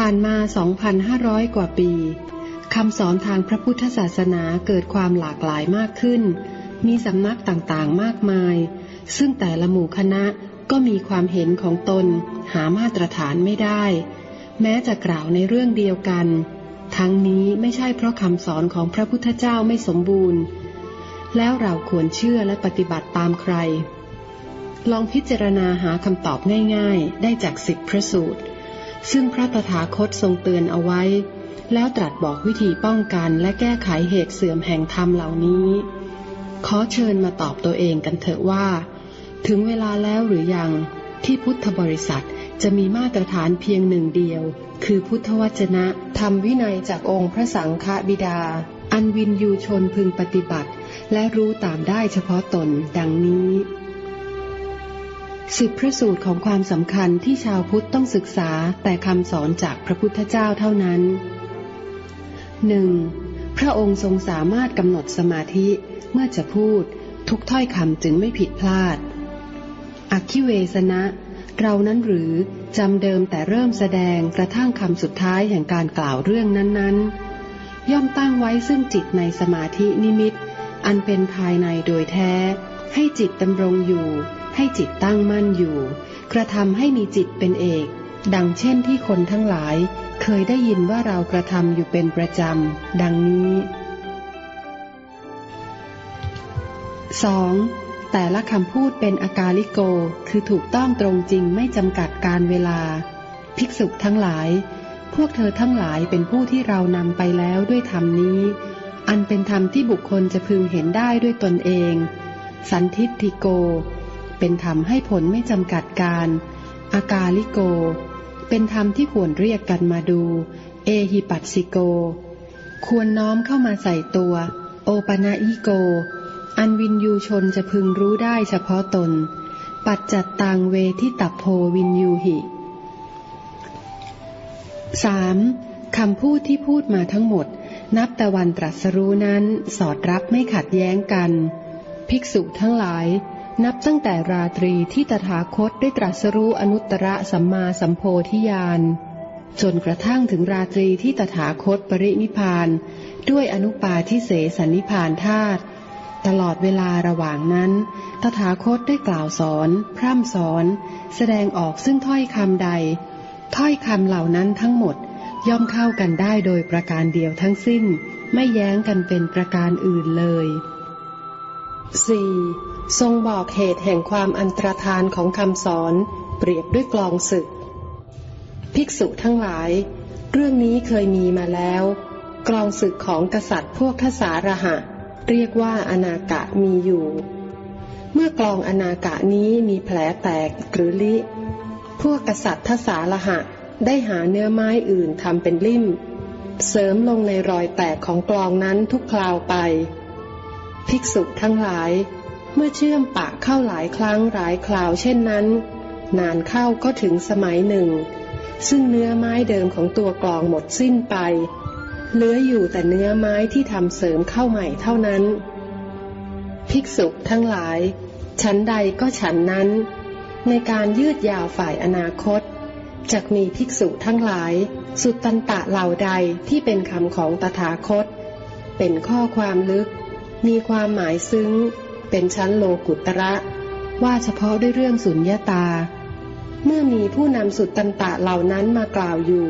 ผ่านมา 2,500 กว่าปีคำสอนทางพระพุทธศาสนาเกิดความหลากหลายมากขึ้น มีสำนักต่างๆมากมาย ซึ่งแต่ละหมู่คณะก็มีความเห็นของตนหามาตรฐานไม่ได้ แม้จะกล่าวในเรื่องเดียวกัน ทั้งนี้ไม่ใช่เพราะคำสอนของพระพุทธเจ้าไม่สมบูรณ์ แล้วเราควรเชื่อและปฏิบัติตามใคร ลองพิจารณาหาคำตอบง่ายๆ ได้จากสิบพระสูตร ซึ่งพระตถาคตทรงเตือนเอาไว้ แล้วตรัสบอกวิธีป้องกันและแก้ไขเหตุเสื่อมแห่งธรรมเหล่านี้ ขอเชิญมาตอบตัวเองกันเถอะว่า ถึงเวลาแล้วหรือยังที่พุทธบริษัทจะมีมาตรฐานเพียงหนึ่งเดียว คือพุทธวจนะธรรมวินัยจากองค์พระสังฆบิดา อันวินยูชนพึงปฏิบัติ และรู้ตามได้เฉพาะตนดังนี้ สิบพระสูตรของความสำคัญที่ชาวพุทธต้องศึกษาแต่คำสอนจากพระพุทธเจ้าเท่านั้นหนึ่งพระองค์ทรงสามารถกำหนดสมาธิเมื่อจะพูด ทุกถ้อยคำจึงไม่ผิดพลาด อักขิเวสนะ เรานั้นหรือจำเดิมแต่เริ่มแสดงกระทั่งคำสุดท้ายแห่งการกล่าวเรื่องนั้นๆ ย่อมตั้งไว้ซึ่งจิตในสมาธินิมิต อันเป็นภายในโดยแท้ ให้จิตดำรงอยู่ ให้จิตตั้งมั่นอยู่ กระทำให้มีจิตเป็นเอก ดังเช่นที่คนทั้งหลาย เคยได้ยินว่าเรากระทำอยู่เป็นประจำ ดังนี้ 2. แต่ละคำพูดเป็นอากาลิโก คือถูกต้องตรงจริงไม่จำกัดการเวลา ภิกษุทั้งหลาย พวกเธอทั้งหลายเป็นผู้ที่เรานำไปแล้วด้วยธรรมนี้ อันเป็นธรรมที่บุคคลจะพึงเห็นได้ด้วยตนเอง สันทิฏฐิโก เป็นธรรมให้ผลไม่จำกัดการ อากาลิโก เป็นธรรมที่ควรเรียกกันมาดู เอหิปัสสิโก ควรน้อมเข้ามาใส่ตัว โอปนาอิโก อันวินยูชนจะพึงรู้ได้เฉพาะตน ปัจจัตตังเวทิตัพโพวินยูหิ 3. คำพูดที่พูดมาทั้งหมด นับแต่วันตรัสรู้นั้นสอดรับไม่ขัดแย้งกัน ภิกษุทั้งหลาย นับตั้งแต่ราตรีที่ตถาคตได้ตรัสรู้อนุตตรสัมมาสัมโพธิญาณ จนกระทั่งถึงราตรีที่ตถาคตปรินิพาน ด้วยอนุปาทิเสสนิพานธาตุตลอดเวลาระหว่างนั้น ตถาคตได้กล่าวสอน พร่ำสอน แสดงออกซึ่งถ้อยคำใด ถ้อยคำเหล่านั้นทั้งหมดย่อมเข้ากันได้โดยประการเดียวทั้งสิ้น ไม่แย้งกันเป็นประการอื่นเลย 4. ทรงบอกเหตุแห่งความอันตรธานของคำสอน เปรียบด้วยกลองศึก ภิกษุทั้งหลาย เรื่องนี้เคยมีมาแล้ว กลองศึกของกษัตริย์พวกทสารหะ เรียกว่าอนากะมีอยู่ เมื่อกลองอนากะนี้มีแผลแตกหรือลิ พวกกษัตริย์ทสารหะได้หาเนื้อไม้อื่นทำเป็นลิ่ม เสริมลงในรอยแตกของกลองนั้นทุกคราวไป ภิกษุทั้งหลาย เมื่อเชื่อมปากเข้าหลายครั้งหลายคราวเช่นนั้น นานเข้าก็ถึงสมัยหนึ่ง ซึ่งเนื้อไม้เดิมของตัวกลองหมดสิ้นไป เหลืออยู่แต่เนื้อไม้ที่ทำเสริมเข้าใหม่เท่านั้น ภิกษุทั้งหลายฉันใดก็ฉันนั้น ในการยืดยาวฝ่ายอนาคตจะมีภิกษุทั้งหลาย สุตตันตะเหล่าใดที่เป็นคำของตถาคต เป็นข้อความลึก มีความหมายซึ้ง เป็นชั้นโลกุตระ ว่าเฉพาะด้วยเรื่องสุญญาตา เมื่อมีผู้นำสุตตันตะเหล่านั้นมากล่าวอยู่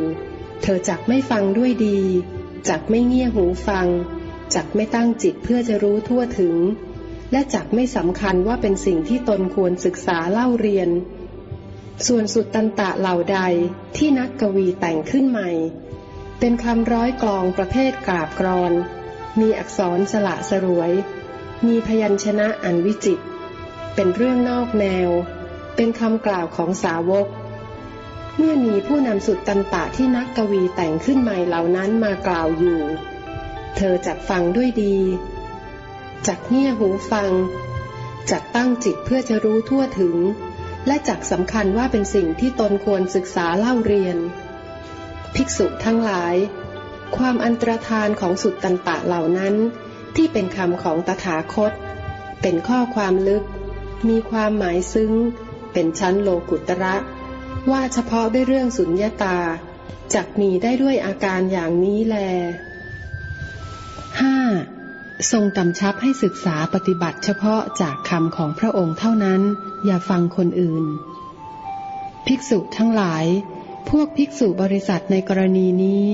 เธอจักไม่ฟังด้วยดี จักไม่เงี่ยหูฟัง จักไม่ตั้งจิตเพื่อจะรู้ทั่วถึง และจักไม่สำคัญว่าเป็นสิ่งที่ตนควรศึกษาเล่าเรียน ส่วนสุตตันตะเหล่าใดที่นักกวีแต่งขึ้นใหม่ เป็นคำร้อยกลองประเภทกราบกรอนมีอักษรสละสรวย มีพยัญชนะอันวิจิต เป็นเรื่องนอกแนว เป็นคำกล่าวของสาวก เมื่อมีผู้นำสุดตันตะที่นักกวีแต่งขึ้นใหม่เหล่านั้นมากล่าวอยู่ เธอจักฟังด้วยดี จักเงี่ยหูฟัง จักตั้งจิตเพื่อจะรู้ทั่วถึง และจักสำคัญว่าเป็นสิ่งที่ตนควรศึกษาเล่าเรียน ภิกษุทั้งหลาย ความอันตรธานของสุดตันตะเหล่านั้น ที่เป็นคำของตถาคต เป็นข้อความลึก มีความหมายซึ้ง เป็นชั้นโลกุตระ ว่าเฉพาะด้วยเรื่องสุญญาตาจักมีได้ด้วยอาการอย่างนี้แลห้าทรงกำชับให้ศึกษาปฏิบัติเฉพาะจากคำของพระองค์เท่านั้น อย่าฟังคนอื่น ภิกษุทั้งหลาย พวกภิกษุบริษัทในกรณีนี้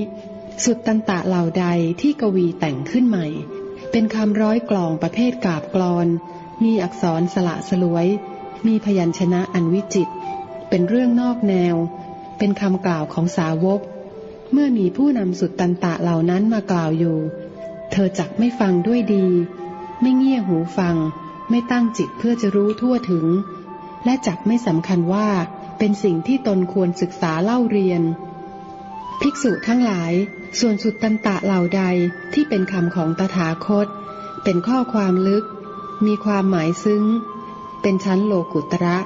สุดตันตะเหล่าใดที่กวีแต่งขึ้นใหม่ เป็นคำร้อยกลองประเภทกาบกลอน มีอักษรสละสลวย มีพยัญชนะอันวิจิต เป็นเรื่องนอกแนว เป็นคำกล่าวของสาวก เมื่อมีผู้นำสุดตันตะเหล่านั้นมากล่าวอยู่ เธอจักไม่ฟังด้วยดี ไม่เงี่ยหูฟัง ไม่ตั้งจิตเพื่อจะรู้ทั่วถึง และจักไม่สำคัญว่าเป็นสิ่งที่ตนควรศึกษาเล่าเรียน ภิกษุทั้งหลาย ส่วนสุดตันตะเหล่าใดที่เป็นคำของตถาคต เป็นข้อความลึก มีความหมายซึ้ง เป็นชั้นโลกุตระ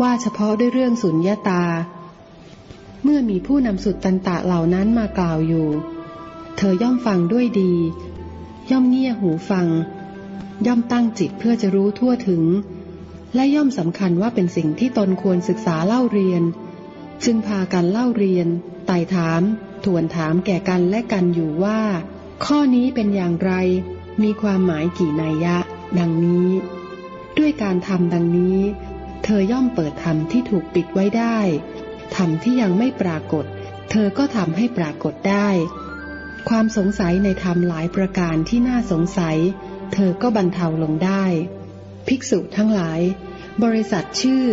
ว่าเฉพาะด้วยเรื่องสุญญาตา เมื่อมีผู้นำสุดตันตะเหล่านั้นมากล่าวอยู่ เธอย่อมฟังด้วยดี ย่อมเงี่ยหูฟัง ย่อมตั้งจิตเพื่อจะรู้ทั่วถึง และย่อมสำคัญว่าเป็นสิ่งที่ตนควรศึกษาเล่าเรียน จึงพากันเล่าเรียนไต่ถาม ทวนถามแก่กันและกันอยู่ว่า ข้อนี้เป็นอย่างไร มีความหมายกี่นัยยะ ดังนี้ ด้วยการทำดังนี้ เธอย่อมเปิดธรรมที่ถูกปิดไว้ได้ธรรมที่ยังไม่ปรากฏ เธอก็ทำให้ปรากฏได้ ความสงสัยในธรรมหลายประการที่น่าสงสัย เธอก็บรรเทาลงได้ ภิกษุทั้งหลาย บริษัทชื่อ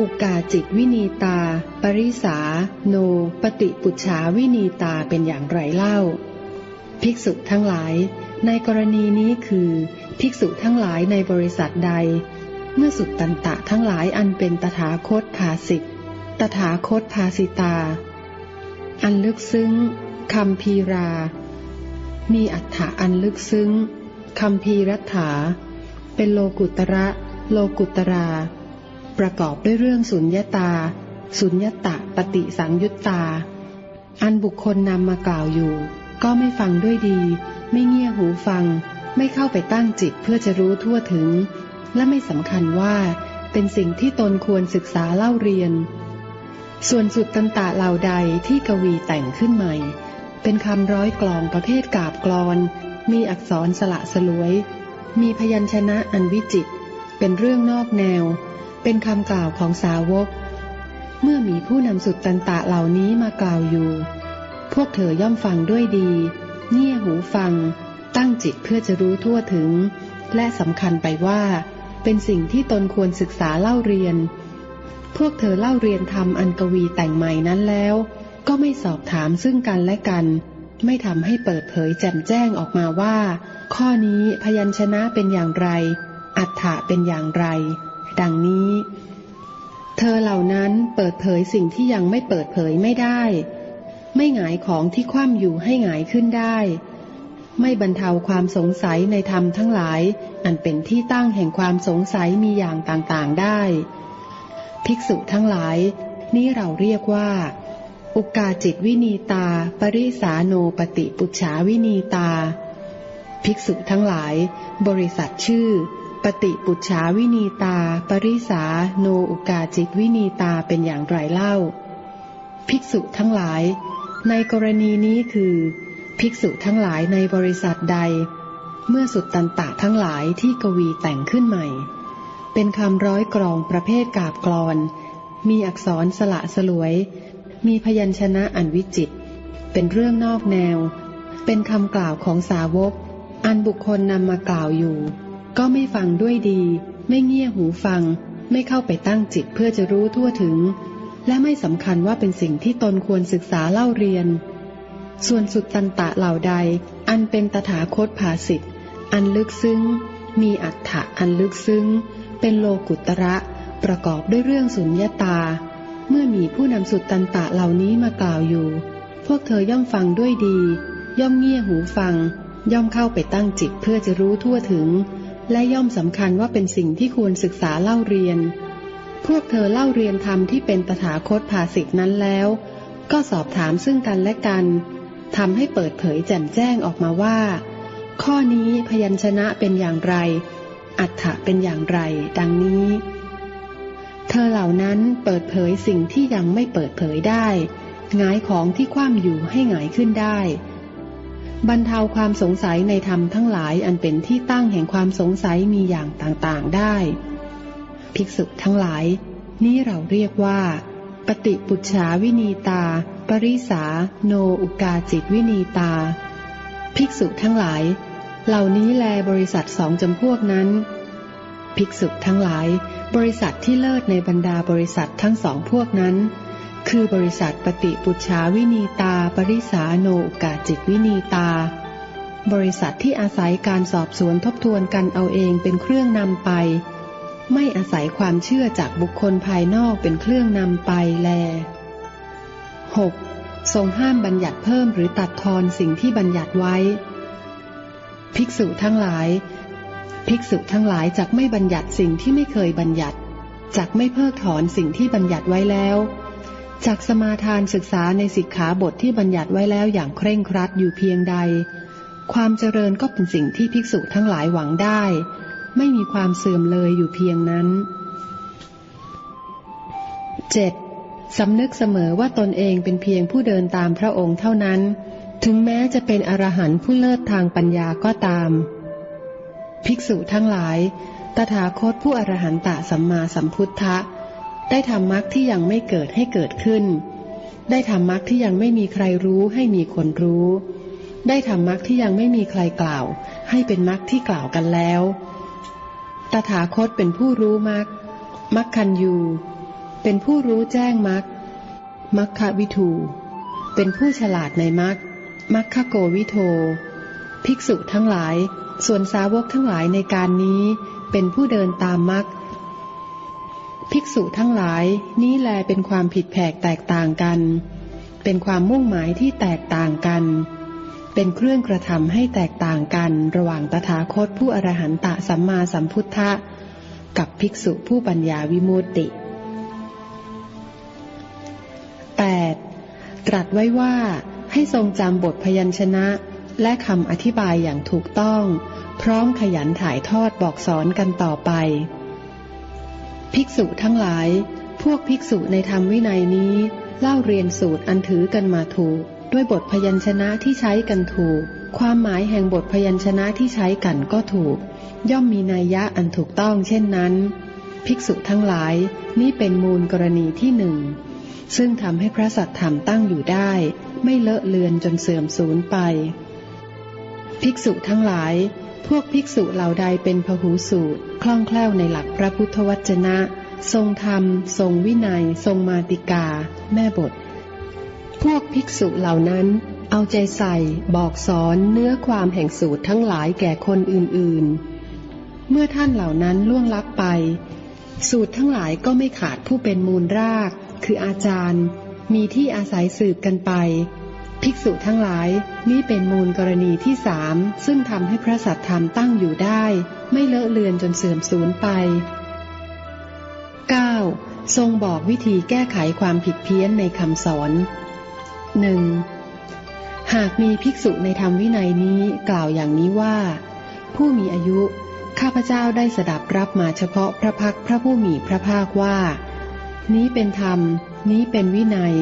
อุกาจิตวินีตา ปริสา โน ปฏิปุจฉาวินีตาเป็นอย่างไรเล่า ภิกษุทั้งหลาย ในกรณีนี้คือ ภิกษุทั้งหลายในบริษัทใด เมื่อสุดตันตะทั้งหลายอันเป็นตถาคตภาสิทธตถาคตภาสิตา อันลึกซึ้งคำพีรา มีอัฏฐะอันลึกซึ้งคำพีรัฐา เป็นโลกุตระ โลกุตรา ประกอบด้วยเรื่องสุญญาตา สุญญตะปฏิสังยุตตา อันบุคคลนำมากล่าวอยู่ ก็ไม่ฟังด้วยดี ไม่เงี่ยหูฟัง ไม่เข้าไปตั้งจิตเพื่อจะรู้ทั่วถึง และไม่สำคัญว่าเป็นสิ่งที่ตนควรศึกษาเล่าเรียน ส่วนสุดตันตะเหล่าใดที่กวีแต่งขึ้นใหม่ เป็นคำร้อยกลองประเภทกาบกลอน มีอักษรสละสลวย มีพยัญชนะอันวิจิต เป็นเรื่องนอกแนว เป็นคำกล่าวของสาวก เมื่อมีผู้นำสุดตันตะเหล่านี้มากล่าวอยู่ พวกเธอย่อมฟังด้วยดี เงี่ยหูฟัง ตั้งจิตเพื่อจะรู้ทั่วถึง และสำคัญไปว่า เป็นสิ่งที่ตนควรศึกษาเล่าเรียน พวกเธอเล่าเรียนทำอันกวีแต่งใหม่นั้นแล้ว ก็ไม่สอบถามซึ่งกันและกัน ไม่ทำให้เปิดเผยแจ่มแจ้งออกมาว่า ข้อนี้พยัญชนะเป็นอย่างไร อัฏฐะเป็นอย่างไร ดังนี้ อเหล่านั้นเปิดเผยสิ่งที่ยังไม่เปิดเผยไม่ได้ ไม่หงายของที่คว่ำอยู่ให้หงายขึ้นได้ ไม่บรรเทาความสงสัยในธรรมทั้งหลาย อันเป็นที่ตั้งแห่งความสงสัยมีอย่างต่างๆได้ ภิกษุทั้งหลาย นี้เราเรียกว่า อุกาจิตวินีตา ปริสาโนปฏิปุจฉาวินีตา ภิกษุทั้งหลาย บริษัทชื่อ ฏิปุจฉาวินีตา ปริสาโนอุกาจิตวินีตาเป็นอย่างไรเล่า ภิกษุทั้งหลาย ในกรณีนี้คือ ภิกษุทั้งหลายในบริษัทใด เมื่อสุดตันตะทั้งหลายที่กวีแต่งขึ้นใหม่ เป็นคำร้อยกรองประเภทกาบกลอน มีอักษรสละสลวย มีพยัญชนะอันวิจิต เป็นเรื่องนอกแนว เป็นคำกล่าวของสาวก อันบุคคลนำมากล่าวอยู่ ก็ไม่ฟังด้วยดี ไม่เงี่ยหูฟัง ไม่เข้าไปตั้งจิตเพื่อจะรู้ทั่วถึง และไม่สำคัญว่าเป็นสิ่งที่ตนควรศึกษาเล่าเรียน ส่วนสุดตันตะเหล่าใด อันเป็นตถาคตภาสิทธิ์อันลึกซึ้ง มีอัฏฐะอันลึกซึ้ง เป็นโลกุตระ ประกอบด้วยเรื่องสุญญาตา เมื่อมีผู้นำสุดตันตะเหล่านี้มากล่าวอยู่ พวกเธอย่อมฟังด้วยดี ย่อมเงี่ยหูฟัง ย่อมเข้าไปตั้งจิตเพื่อจะรู้ทั่วถึง และย่อมสำคัญว่าเป็นสิ่งที่ควรศึกษาเล่าเรียน พวกเธอเล่าเรียนธรรมที่เป็นตถาคตภาสิทธนั้นแล้ว ก็สอบถามซึ่งกันและกันทำให้เปิดเผยแจ่มแจ้งออกมาว่า ข้อนี้พยัญชนะเป็นอย่างไร อัฏฐะเป็นอย่างไร ดังนี้ เธอเหล่านั้นเปิดเผยสิ่งที่ยังไม่เปิดเผยได้งายของที่คว่ำอยู่ให้หงายขึ้นได้ บรรเทาความสงสัยในธรรมทั้งหลายอันเป็นที่ตั้งแห่งความสงสัยมีอย่างต่างๆได้ ภิกษุทั้งหลาย นี้เราเรียกว่า ปฏิปุจฉาวินีตา ปริสา โนอุกาจิตวินีตา ภิกษุทั้งหลาย เหล่านี้แลบริษัทสองจำพวกนั้น ภิกษุทั้งหลาย บริษัทที่เลิศในบรรดาบริษัททั้งสองพวกนั้น คือบริษัทปฏิปุจฉาวินีตา ปริสาโนกาจิตวินีตา บริษัทที่อาศัยการสอบสวนทบทวนกันเอาเองเป็นเครื่องนำไป ไม่อาศัยความเชื่อจากบุคคลภายนอกเป็นเครื่องนำไปแล 6. ทรงห้ามบัญญัติเพิ่มหรือตัดทอนสิ่งที่บัญญัติไว้ ภิกษุทั้งหลาย ภิกษุทั้งหลายจักไม่บัญญัติสิ่งที่ไม่เคยบัญญัติจักไม่เพิกถอนสิ่งที่บัญญัติไว้แล้ว จักสมาทานศึกษาในสิกขาบทที่บัญญัติไว้แล้วอย่างเคร่งครัดอยู่เพียงใด ความเจริญก็เป็นสิ่งที่ภิกษุทั้งหลายหวังได้ ไม่มีความเสื่อมเลยอยู่เพียงนั้น 7. สำนึกเสมอว่าตนเองเป็นเพียงผู้เดินตามพระองค์เท่านั้น ถึงแม้จะเป็นอรหันต์ผู้เลิศทางปัญญาก็ตาม ภิกษุทั้งหลาย ตถาคตผู้อรหันตะสัมมาสัมพุทธะ ได้ทำมรรคที่ยังไม่เกิดให้เกิดขึ้น ได้ทำมรรคที่ยังไม่มีใครรู้ให้มีคนรู้ ได้ทำมรรคที่ยังไม่มีใครกล่าว ให้เป็นมรรคที่กล่าวกันแล้ว ตถาคตเป็นผู้รู้มรรคมรรคคันยู เป็นผู้รู้แจ้งมรรคมรรควิทู เป็นผู้ฉลาดในมรรคมรรคโกวิโท ภิกษุทั้งหลาย ส่วนสาวกทั้งหลายในการนี้ เป็นผู้เดินตามมรรค ภิกษุทั้งหลายนี้แลเป็นความผิดแผกแตกต่างกัน เป็นความมุ่งหมายที่แตกต่างกัน เป็นเครื่องกระทำให้แตกต่างกัน ระหว่างตถาคตผู้อรหันตะสัมมาสัมพุทธะ กับภิกษุผู้ปัญญาวิมุตติ 8. ตรัสไว้ว่าให้ทรงจำบทพยัญชนะ และคำอธิบายอย่างถูกต้อง พร้อมขยันถ่ายทอดบอกสอนกันต่อไป ภิกษุทั้งหลาย พวกภิกษุในธรรมวินัยนี้ เล่าเรียนสูตรอันถือกันมาถูก ด้วยบทพยัญชนะที่ใช้กันถูก ความหมายแห่งบทพยัญชนะที่ใช้กันก็ถูก ย่อมมีนัยยะอันถูกต้องเช่นนั้น ภิกษุทั้งหลายนี่เป็นมูลกรณีที่หนึ่งซึ่งทำให้พระสัตธรรมตั้งอยู่ได้ ไม่เลอะเลือนจนเสื่อมสูญไป ภิกษุทั้งหลาย พวกภิกษุเหล่าใดเป็นพหูสูตร คล่องแคล่วในหลักพระพุทธวจนะ ทรงธรรม ทรงวินัย ทรงมาติกา แม่บท พวกภิกษุเหล่านั้น เอาใจใส่ บอกสอนเนื้อความแห่งสูตรทั้งหลายแก่คนอื่นๆ เมื่อท่านเหล่านั้นล่วงลับไป สูตรทั้งหลายก็ไม่ขาดผู้เป็นมูลราก คืออาจารย์ มีที่อาศัยสืบกันไป ภิกษุทั้งหลายนี่เป็นมูลกรณีที่สามซึ่งทำให้พระสัตธรรมตั้งอยู่ได้ ไม่เลอะเลือนจนเสื่อมสูญไป 9. ทรงบอกวิธีแก้ไขความผิดเพี้ยนในคำสอน 1. หากมีภิกษุในธรรมวินัยนี้กล่าวอย่างนี้ว่า ผู้มีอายุ ข้าพเจ้าได้สดับรับมาเฉพาะพระพักพระผู้มีพระภาคว่า นี้เป็นธรรม นี้เป็นวินัย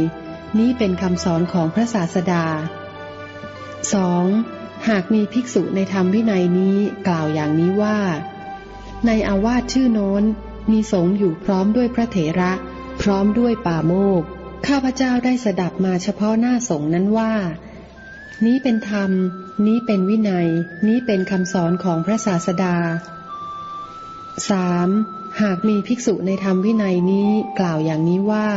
นี้เป็นคำสอนของพระศาสดา 2. หากมีภิกษุในธรรมวินัยนี้กล่าวอย่างนี้ว่า ในอาวาสชื่อโน้น มีสงฆ์อยู่พร้อมด้วยพระเถระ พร้อมด้วยป่าโมก ข้าพเจ้าได้สดับมาเฉพาะหน้าสงฆ์นั้นว่า นี้เป็นธรรม นี้เป็นวินัย นี้เป็นคำสอนของพระศาสดา 3. หากมีภิกษุในธรรมวินัยนี้กล่าวอย่างนี้ว่า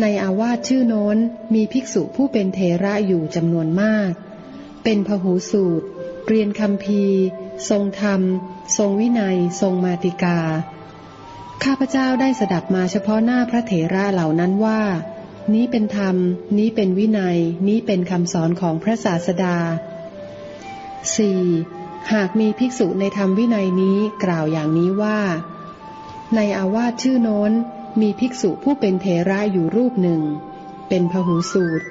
ในอาวาสชื่อโน้นมีภิกษุผู้เป็นเทระอยู่จำนวนมาก เป็นพหูสูตร เรียนคำพีทรงธรรม ทรงวินัย ทรงมาติกา ข้าพเจ้าได้สดับมาเฉพาะหน้าพระเถระเหล่านั้นว่า นี้เป็นธรรม นี้เป็นวินัย นี้เป็นคำสอนของพระศาสดา 4. หากมีภิกษุในธรรมวินัยนี้กล่าวอย่างนี้ว่า ในอาวาสชื่อโน้น มีภิกษุผู้เป็นเทระอยู่รูปหนึ่ง เป็นพหูสูตร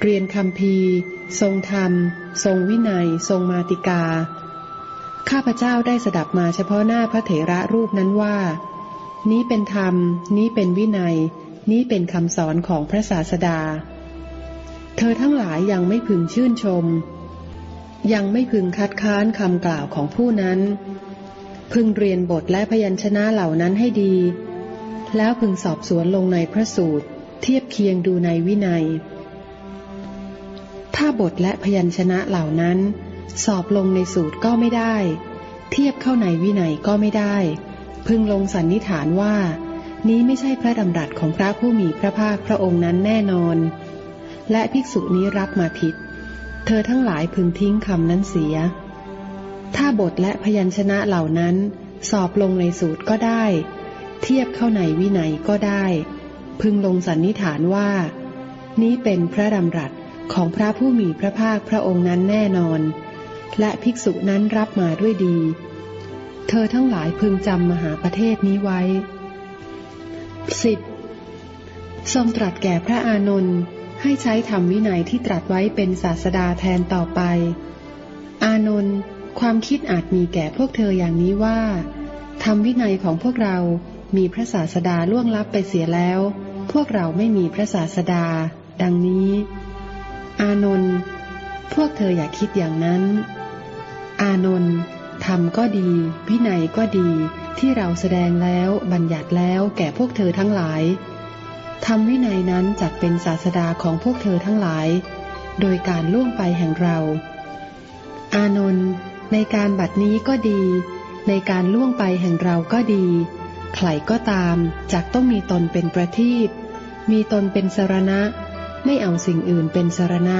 เรียนคำพีทรงธรรม ทรงวินัย ทรงมาติกา ข้าพเจ้าได้สดับมาเฉพาะหน้าพระเถระรูปนั้นว่า นี้เป็นธรรม นี้เป็นวินัย นี้เป็นคำสอนของพระศาสดา เธอทั้งหลายยังไม่พึงชื่นชม ยังไม่พึงคัดค้านคำกล่าวของผู้นั้น พึงเรียนบทและพยัญชนะเหล่านั้นให้ดี แล้วพึงสอบสวนลงในพระสูตร เทียบเคียงดูในวินัย ถ้าบทและพยัญชนะเหล่านั้น สอบลงในสูตรก็ไม่ได้ เทียบเข้าในวินัยก็ไม่ได้ พึงลงสันนิษฐานว่า นี้ไม่ใช่พระดำรัสของพระผู้มีพระภาคพระองค์นั้นแน่นอน และภิกษุนี้รับมาผิด เธอทั้งหลายพึงทิ้งคำนั้นเสีย ถ้าบทและพยัญชนะเหล่านั้น สอบลงในสูตรก็ได้ เทียบเข้าในวินัยก็ได้ พึงลงสันนิษฐานว่า นี้เป็นพระดำรัสของพระผู้มีพระภาคพระองค์นั้นแน่นอน และภิกษุนั้นรับมาด้วยดี เธอทั้งหลายพึงจำมหาประเทศนี้ไว้สิบทรงตรัสแก่พระอานนท์ให้ใช้ธรรมวินัยที่ตรัสไว้เป็นศาสดาแทนต่อไป อานนท์ความคิดอาจมีแก่พวกเธออย่างนี้ว่า ธรรมวินัยของพวกเรา มีพระศาสดาล่วงลับไปเสียแล้ว พวกเราไม่มีพระศาสดา ดังนี้ อานนท์พวกเธออย่าคิดอย่างนั้น อานนท์ธรรมก็ดี วินัยก็ดีที่เราแสดงแล้วบัญญัติแล้วแก่พวกเธอทั้งหลายธรรมวินัยนั้นจักเป็นศาสดาของพวกเธอทั้งหลาย โดยการล่วงไปแห่งเรา อานนท์ในการบัดนี้ก็ดี ในการล่วงไปแห่งเราก็ดี ใครก็ตามจักต้องมีตนเป็นประทีปมีตนเป็นสรณะ ไม่เอาสิ่งอื่นเป็นสรณะ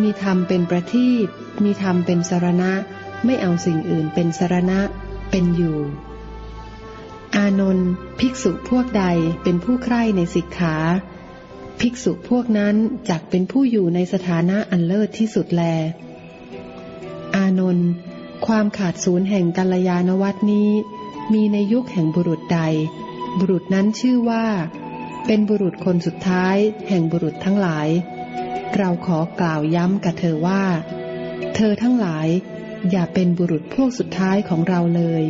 มีธรรมเป็นประทีปมีธรรมเป็นสรณะ ไม่เอาสิ่งอื่นเป็นสรณะ เป็นอยู่ อานนท์ภิกษุพวกใดเป็นผู้ใคร่ในสิกขา ภิกษุพวกนั้นจักเป็นผู้อยู่ในสถานะอันเลิศที่สุดแล อานนท์ความขาดศูนย์แห่งกัลยาณวัตนี้ มีในยุคแห่งบุรุษใด บุรุษนั้นชื่อว่า เป็นบุรุษคนสุดท้ายแห่งบุรุษทั้งหลาย เราขอกล่าวย้ำกับเธอว่า เธอทั้งหลาย อย่าเป็นบุรุษพวกสุดท้ายของเราเลย